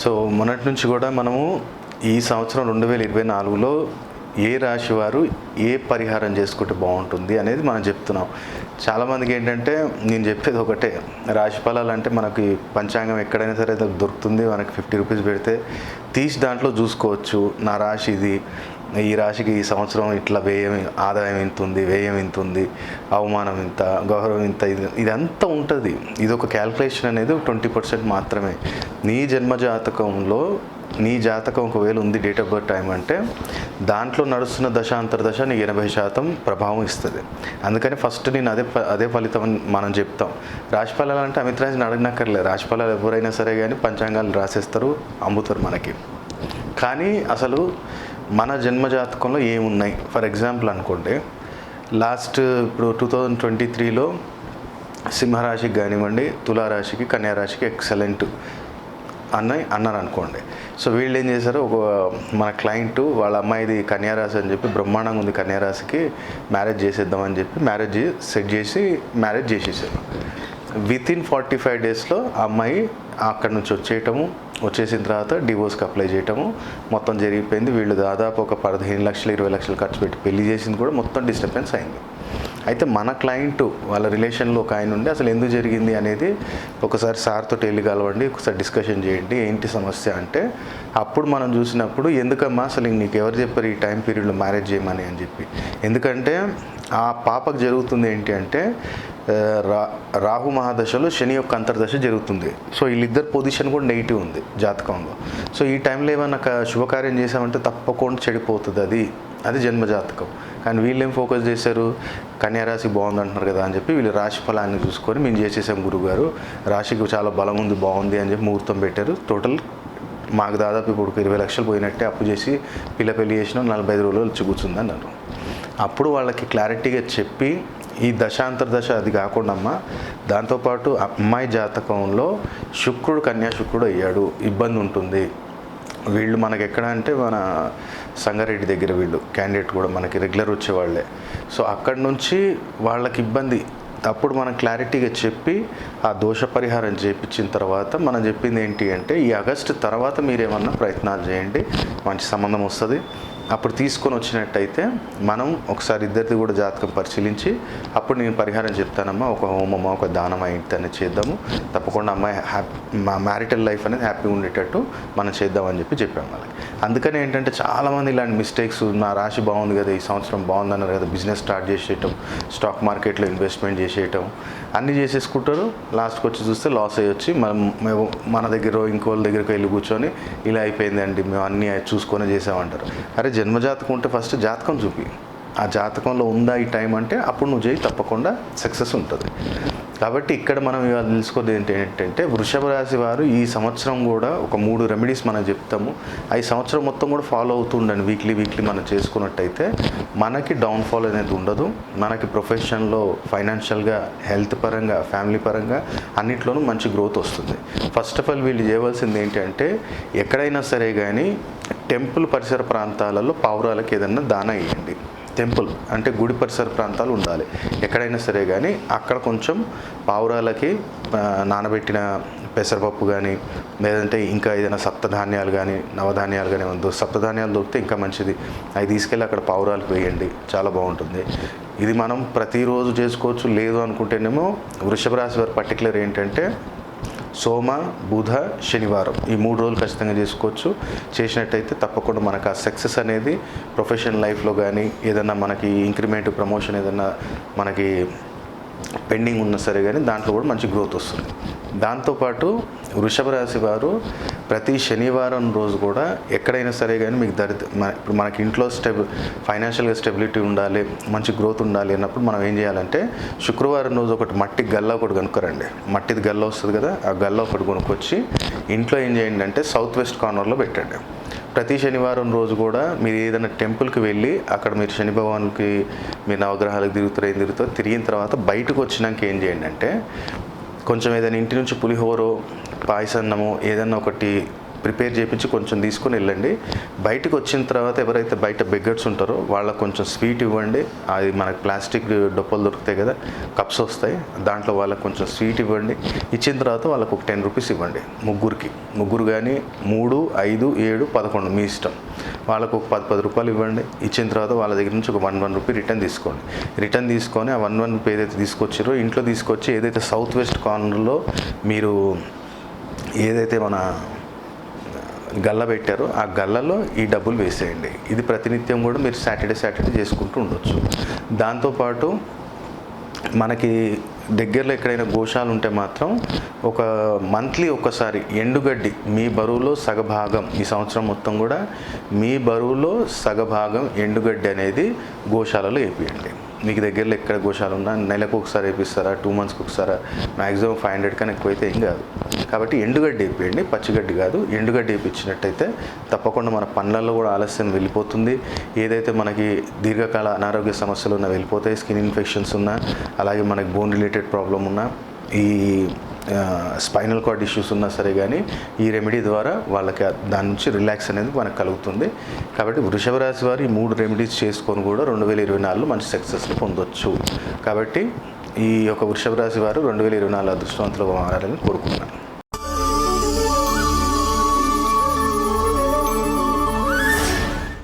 So మొన్నటి నుంచి కూడా మనము ఈ సంవత్సరం రెండు వేల ఇరవై నాలుగులో ఏ రాశి వారు ఏ పరిహారం చేసుకుంటే బాగుంటుంది అనేది మనం చెప్తున్నాం. చాలామందికి ఏంటంటే నేను చెప్పేది ఒకటే. రాశి ఫలాలు అంటే మనకి పంచాంగం ఎక్కడైనా సరే దొరుకుతుంది మనకి ఫిఫ్టీ రూపీస్ పెడితే తీసి దాంట్లో చూసుకోవచ్చు. నా రాశి ఇది. ఈ రాశికి ఈ సంవత్సరం ఇట్లా వ్యయం ఆదాయం ఇంత ఉంది వ్యయం ఇంత ఉంది అవమానం ఇంత గౌరవం ఇంత ఇది ఇదంతా ఉంటుంది. ఇది ఒక క్యాల్కులేషన్ అనేది ట్వంటీ పర్సెంట్ మాత్రమే. నీ జన్మ జాతకంలో నీ జాతకం ఒకవేళ ఉంది డేట్ ఆఫ్ బర్త్ టైం అంటే దాంట్లో నడుస్తున్న దశ అంతర్దశ నీకు ఎనభై శాతం ప్రభావం ఇస్తుంది. అందుకని ఫస్ట్ నేను అదే అదే ఫలితం మనం చెప్తాం. రాశి ఫలాలు అంటే అమిత్ అడగనక్కర్లేదు రాశి ఫలాలు ఎవరైనా సరే కానీ పంచాంగాలు రాసేస్తారు అమ్ముతారు మనకి. కానీ అసలు మన జన్మ జాతకంలో ఏమున్నాయి? ఫర్ ఎగ్జాంపుల్ అనుకోండి లాస్ట్ ఇప్పుడు టూ థౌజండ్ ట్వంటీ త్రీలో సింహరాశికి కానివ్వండి తులారాశికి కన్యారాశికి ఎక్సలెంట్ అన్న అన్నారు అనుకోండి. సో వీళ్ళు ఏం చేశారు? ఒక మన క్లయింట్ వాళ్ళ అమ్మాయిది కన్యారాశి అని చెప్పి బ్రహ్మాండంగా ఉంది కన్యారాశికి మ్యారేజ్ చేసేద్దామని చెప్పి మ్యారేజ్ సెట్ చేసి మ్యారేజ్ చేసేసారు. విత్ ఇన్ ఫార్టీ ఫైవ్ డేస్లో ఆ అమ్మాయి అక్కడి నుంచి వచ్చేయటము వచ్చేసిన తర్వాత డివోర్స్కి అప్లై చేయటము మొత్తం జరిగిపోయింది. వీళ్ళు దాదాపు ఒక పదిహేను లక్షలు ఇరవై లక్షలు ఖర్చు పెట్టి పెళ్ళి చేసింది కూడా మొత్తం డిస్టర్బెన్స్ అయింది. అయితే మన క్లయింట్ వాళ్ళ రిలేషన్లో ఒక ఆయన ఉండి అసలు ఎందుకు జరిగింది అనేది ఒకసారి సార్తో వెళ్ళి కలవండి ఒకసారి డిస్కషన్ చేయండి ఏంటి సమస్య అంటే అప్పుడు మనం చూసినప్పుడు ఎందుకమ్మా అసలు నీకు ఎవరు చెప్పారు ఈ టైం పీరియడ్లో మ్యారేజ్ చేయమని అని చెప్పి. ఎందుకంటే ఆ పాపకు జరుగుతుంది ఏంటి అంటే రా రాహు మహాదశలో శని యొక్క అంతర్దశ జరుగుతుంది. సో వీళ్ళిద్దరు పొజిషన్ కూడా నెగిటివ్ ఉంది జాతకంలో. సో ఈ టైంలో ఏమైనా శుభకార్యం చేసామంటే తప్పకుండా చెడిపోతుంది అది. అది జన్మ జాతకం కానీ వీళ్ళు ఏం ఫోకస్ చేశారు? కన్యారాశి బాగుంది అంటున్నారు కదా అని చెప్పి వీళ్ళు రాశి ఫలాన్ని చూసుకొని మేము చేసేసాం గురుగారు. రాశికి చాలా బలం ఉంది బాగుంది అని చెప్పి ముహూర్తం పెట్టారు. టోటల్ మాకు దాదాపు ఇప్పుడు ఇరవై లక్షలు పోయినట్టే అప్పు చేసి పిల్ల పెళ్ళి చేసిన నలభై ఐదు రోజులు వచ్చి కూర్చుంది అన్నారు. అప్పుడు వాళ్ళకి క్లారిటీగా చెప్పి ఈ దశాంతర దశ అది కాకుండా అమ్మ దాంతోపాటు అమ్మాయి జాతకంలో శుక్రుడు కన్యా శుక్రుడు అయ్యాడు. ఇబ్బంది ఉంటుంది. వీళ్ళు మనకి ఎక్కడ అంటే మన సంగారెడ్డి దగ్గర వీళ్ళు క్యాండిడేట్ కూడా మనకి రెగ్యులర్ వచ్చేవాళ్ళే. సో అక్కడి నుంచి వాళ్ళకి ఇబ్బంది. అప్పుడు మనం క్లారిటీగా చెప్పి ఆ దోష పరిహారం చేపించిన తర్వాత మనం చెప్పింది ఏంటి అంటే ఈ ఆగస్టు తర్వాత మీరు ఏమన్నా ప్రయత్నాలు చేయండి మంచి సంబంధం వస్తుంది. అప్పుడు తీసుకొని వచ్చినట్టయితే మనం ఒకసారి ఇద్దరిది కూడా జాతకం పరిశీలించి అప్పుడు నేను పరిహారం చెప్తానమ్మా ఒక హోమమ్మా ఒక దానం అయింది అనేది చేద్దాము. తప్పకుండా అమ్మాయి హ్యాపీ మా మ్యారిటల్ లైఫ్ అనేది హ్యాపీగా ఉండేటట్టు మనం చేద్దామని చెప్పి చెప్పాం వాళ్ళకి. అందుకని ఏంటంటే చాలామంది ఇలాంటి మిస్టేక్స్ నా రాశి బాగుంది కదా ఈ సంవత్సరం బాగుంది అన్నారు కదా బిజినెస్ స్టార్ట్ చేసేయటం స్టాక్ మార్కెట్లో ఇన్వెస్ట్మెంట్ చేసేయటం అన్నీ చేసేసుకుంటారు. లాస్ట్కి వచ్చి చూస్తే లాస్ అయ్యి వచ్చి మనం మేము మన దగ్గర ఇంకోళ్ళ దగ్గరికి వెళ్ళి కూర్చొని ఇలా అయిపోయిందండి మేము అన్నీ చూసుకొని చేసామంటారు. అరే జన్మజాతకం ఉంటే ఫస్ట్ జాతకం చూపి. ఆ జాతకంలో ఉందా ఈ టైం అంటే అప్పుడు నువ్వు చేయి తప్పకుండా సక్సెస్ ఉంటుంది. కాబట్టి ఇక్కడ మనం ఇవాళ తెలుసుకోవద్దు ఏంటంటే వృషభ రాశి వారు ఈ సంవత్సరం కూడా ఒక మూడు రెమెడీస్ మనం చెప్తాము. ఆ ఈ సంవత్సరం మొత్తం కూడా ఫాలో అవుతుండండి వీక్లీ వీక్లీ మనం చేసుకున్నట్టయితే మనకి డౌన్ఫాల్ అనేది ఉండదు. మనకి ప్రొఫెషన్లో ఫైనాన్షియల్గా హెల్త్ పరంగా ఫ్యామిలీ పరంగా అన్నిట్లోనూ మంచి గ్రోత్ వస్తుంది. ఫస్ట్ ఆఫ్ ఆల్ వీళ్ళు చేయవలసింది ఏంటంటే ఎక్కడైనా సరే కానీ టెంపుల్ పరిసర ప్రాంతాలలో పావురాలకి ఏదన్నా దాన ఇవ్వండి టెంపుల్ అంటే గుడి పరిసర ప్రాంతాలు ఉండాలి. ఎక్కడైనా సరే కానీ అక్కడ కొంచెం పావురాలకి నానబెట్టిన పెసరపప్పు కానీ లేదంటే ఇంకా ఏదైనా సప్తధాన్యాలు కానీ నవధాన్యాలు కానీ ఉందో సప్తధాన్యాలు దొరికితే ఇంకా మంచిది. అవి తీసుకెళ్ళి అక్కడ పావురాలకు వేయండి. చాలా బాగుంటుంది. ఇది మనం ప్రతిరోజు చేసుకోవచ్చు. లేదు అనుకుంటేనేమో వృషభ రాశి వారి పర్టికులర్ ఏంటంటే సోమ బుధ శనివారం. ఈ మూడు రోజులు ఖచ్చితంగా చేసుకోవచ్చు. చేసినట్టయితే తప్పకుండా మనకు ఆ సక్సెస్ అనేది ప్రొఫెషనల్ లైఫ్లో కానీ ఏదన్నా మనకి ఇంక్రిమెంట్ ప్రమోషన్ ఏదన్నా మనకి పెండింగ్ ఉన్నా సరే కానీ దాంట్లో కూడా మంచి గ్రోత్ వస్తుంది. దాంతోపాటు వృషభ రాశి వారు ప్రతి శనివారం రోజు కూడా ఎక్కడైనా సరే కానీ మీకు దరిద్ర ఇప్పుడు మనకి ఇంట్లో స్టెబ్ ఫైనాన్షియల్గా స్టెబిలిటీ ఉండాలి మంచి గ్రోత్ ఉండాలి అన్నప్పుడు మనం ఏం చేయాలంటే శుక్రవారం రోజు ఒకటి మట్టి గల్ల ఒకటి కనుక్కోరండి. మట్టిది గల్ల వస్తుంది కదా ఆ గల్ల ఒకటి కొనుక్కొచ్చి ఇంట్లో ఏం చేయండి అంటే సౌత్ వెస్ట్ కార్నర్లో పెట్టండి. ప్రతి శనివారం రోజు కూడా మీరు ఏదైనా టెంపుల్కి వెళ్ళి అక్కడ మీరు శని భగవాన్కి మీరు నవగ్రహాలకు తిరుగుతారు ఏం తిరుగుతారు తిరిగిన తర్వాత బయటకు వచ్చినాక ఏం చేయండి అంటే కొంచెం ఏదైనా ఇంటి నుంచి పులిహోరో పాయసన్నము ఏదన్నా ఒకటి ప్రిపేర్ చేయించి కొంచెం తీసుకొని వెళ్ళండి. బయటకు వచ్చిన తర్వాత ఎవరైతే బయట బెగ్గర్స్ ఉంటారో వాళ్ళకు కొంచెం స్వీట్ ఇవ్వండి. అది మనకి ప్లాస్టిక్ డొప్పలు దొరుకుతాయి కదా కప్స్ వస్తాయి. దాంట్లో వాళ్ళకి కొంచెం స్వీట్ ఇవ్వండి. ఇచ్చిన తర్వాత వాళ్ళకు ఒక టెన్ రూపీస్ ఇవ్వండి ముగ్గురికి. ముగ్గురు కానీ మూడు ఐదు ఏడు పదకొండు మీ ఇష్టం. వాళ్ళకు ఒక పది పది రూపాయలు ఇవ్వండి. ఇచ్చిన తర్వాత వాళ్ళ దగ్గర నుంచి ఒక వన్ వన్ రూపీ రిటర్న్ తీసుకోండి. రిటర్న్ తీసుకొని ఆ వన్ వన్ రూపీ ఏదైతే తీసుకొచ్చారో ఇంట్లో తీసుకొచ్చి ఏదైతే సౌత్ వెస్ట్ కార్నర్లో మీరు ఏదైతే మన గల్ల పెట్టారు. ఆ గల్లలో ఈ డబ్బులు వేసేయండి. ఇది ప్రతినిత్యం కూడా మీరు సాటర్డే సాటర్డే చేసుకుంటూ ఉండొచ్చు. దాంతోపాటు మనకి దగ్గరలో ఎక్కడైనా గోశాలు ఉంటే మాత్రం ఒక మంత్లీ ఒకసారి ఎండుగడ్డి మీ బరువులో సగభాగం ఈ సంవత్సరం మొత్తం కూడా మీ బరువులో సగభాగం ఎండుగడ్డి అనేది గోశాలలో వేపియండి. మీకు దగ్గరలో ఎక్కడ గోశాల ఉన్నా నెలకు ఒకసారి వేపిస్తారా టూ మంత్స్కి ఒకసారి? మ్యాక్సిమం ఫైవ్ హండ్రెడ్ కన్నా ఎక్కువైతే ఏం కాదు. కాబట్టి ఎండుగడ్డి వేపియండి పచ్చిగడ్డి కాదు. ఎండుగడ్డి వేపించినట్టయితే తప్పకుండా మన పనులలో కూడా ఆలస్యం వెళ్ళిపోతుంది. ఏదైతే మనకి దీర్ఘకాల అనారోగ్య సమస్యలు ఉన్నా వెళ్ళిపోతాయి స్కిన్ ఇన్ఫెక్షన్స్ ఉన్నా అలాగే మనకి బోన్ రిలేటెడ్ ప్రాబ్లం ఉన్నా ఈ స్పైనల్ కార్డ్ ఇష్యూస్ ఉన్నా సరే కానీ ఈ రెమెడీ ద్వారా వాళ్ళకి దాని నుంచి రిలాక్స్ అనేది మనకు కలుగుతుంది. కాబట్టి వృషభ రాశి వారు ఈ మూడు రెమెడీస్ చేసుకొని కూడా రెండు వేల ఇరవై నాలుగులో మంచి సక్సెస్ని పొందొచ్చు. కాబట్టి ఈ యొక్క వృషభ రాశి వారు రెండు వేల ఇరవై నాలుగు అదృష్టవంతులుగా మారాలని కోరుకుంటున్నాను.